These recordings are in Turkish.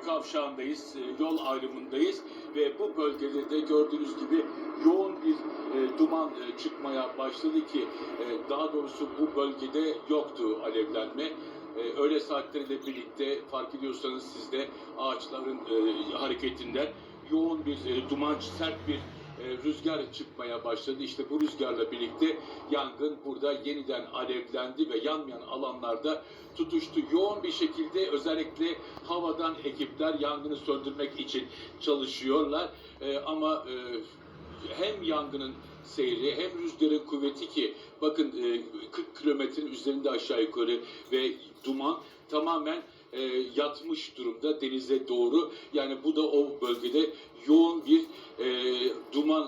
kavşağındayız, e, yol ayrımındayız ve bu bölgede de gördüğünüz gibi yoğun bir e, duman e, çıkmaya başladı ki daha doğrusu bu bölgede yoktu alevlenme. E, öğle saatleriyle birlikte fark ediyorsanız siz de ağaçların hareketinden yoğun bir duman, sert bir rüzgar çıkmaya başladı. İşte bu rüzgarla birlikte yangın burada yeniden alevlendi ve yanmayan alanlarda tutuştu. Yoğun bir şekilde özellikle havadan ekipler yangını söndürmek için çalışıyorlar. E, ama e, hem yangının seyri hem rüzgarın kuvveti ki bakın e, 40 kilometrenin üzerinde aşağı yukarı ve duman tamamen e, yatmış durumda denize doğru. Yani bu da o bölgede yoğun e,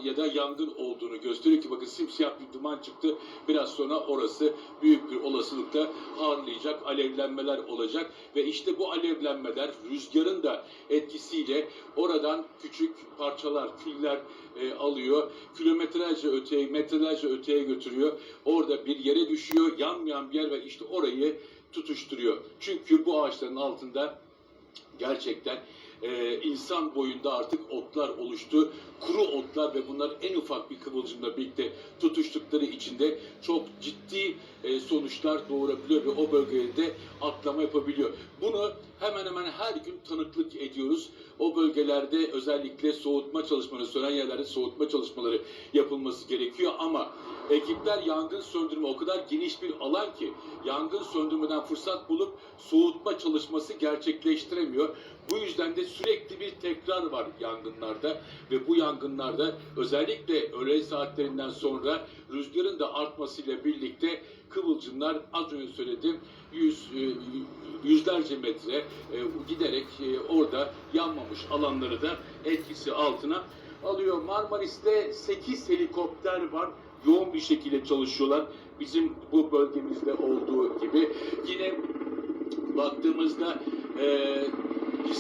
duman ya da yangın olduğunu gösteriyor ki bakın simsiyah bir duman çıktı. Biraz sonra orası büyük bir olasılıkla harlayacak, alevlenmeler olacak ve işte bu alevlenmeler rüzgarın da etkisiyle oradan küçük parçalar, küller e, alıyor. Kilometrelerce öteye, metrelerce öteye götürüyor. Orada bir yere düşüyor, yanmayan bir yer ve işte orayı tutuşturuyor. Çünkü bu ağaçların altında gerçekten e, insan boyunda artık otlar oluştu. Kuru otlar ve bunlar en ufak bir kıvılcımla birlikte tutuştukları içinde çok ciddi e, sonuçlar doğurabiliyor ve o bölgede de atlama yapabiliyor. Bunu hemen hemen her gün tanıklık ediyoruz. O bölgelerde özellikle soğutma çalışmaları, sönen yerlerde soğutma çalışmaları yapılması gerekiyor ama ekipler yangın söndürme o kadar geniş bir alan ki yangın söndürmeden fırsat bulup soğutma çalışması gerçekleştiremiyor. Bu yüzden de sürekli bir tekrar var yangınlarda ve bu yangınlarda özellikle öğle saatlerinden sonra rüzgarın da artmasıyla birlikte kıvılcımlar az önce söyledim yüz, e, yüzlerce metre e, giderek e, orada yanmamış alanları da etkisi altına alıyor. Marmaris'te 8 helikopter var. Yoğun bir şekilde çalışıyorlar. Bizim bu bölgemizde olduğu gibi. Yine baktığımızda e,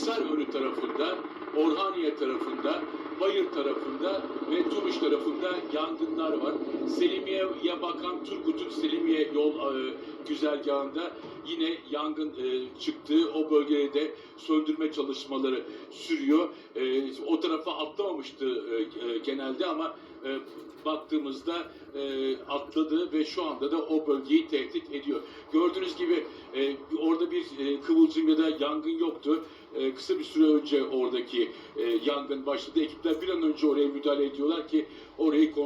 Hisarönü tarafında, Orhaniye tarafında, Bayır tarafında ve Turuş tarafında yangınlar var. Selimiye'ye bakan Turgut'un Selimiye yol e, güzergahında yine yangın e, çıktığı o bölgede de söndürme çalışmaları sürüyor. E, o tarafa atlamamıştı e, e, genelde ama e, baktığımızda e, atladı ve şu anda da o bölgeyi tehdit ediyor. Gördüğünüz gibi e, orada bir e, kıvılcım ya da yangın yoktu. E, kısa bir süre önce oradaki e, yangın başladı. Ekipler bir an önce oraya müdahale ediyorlar ki orayı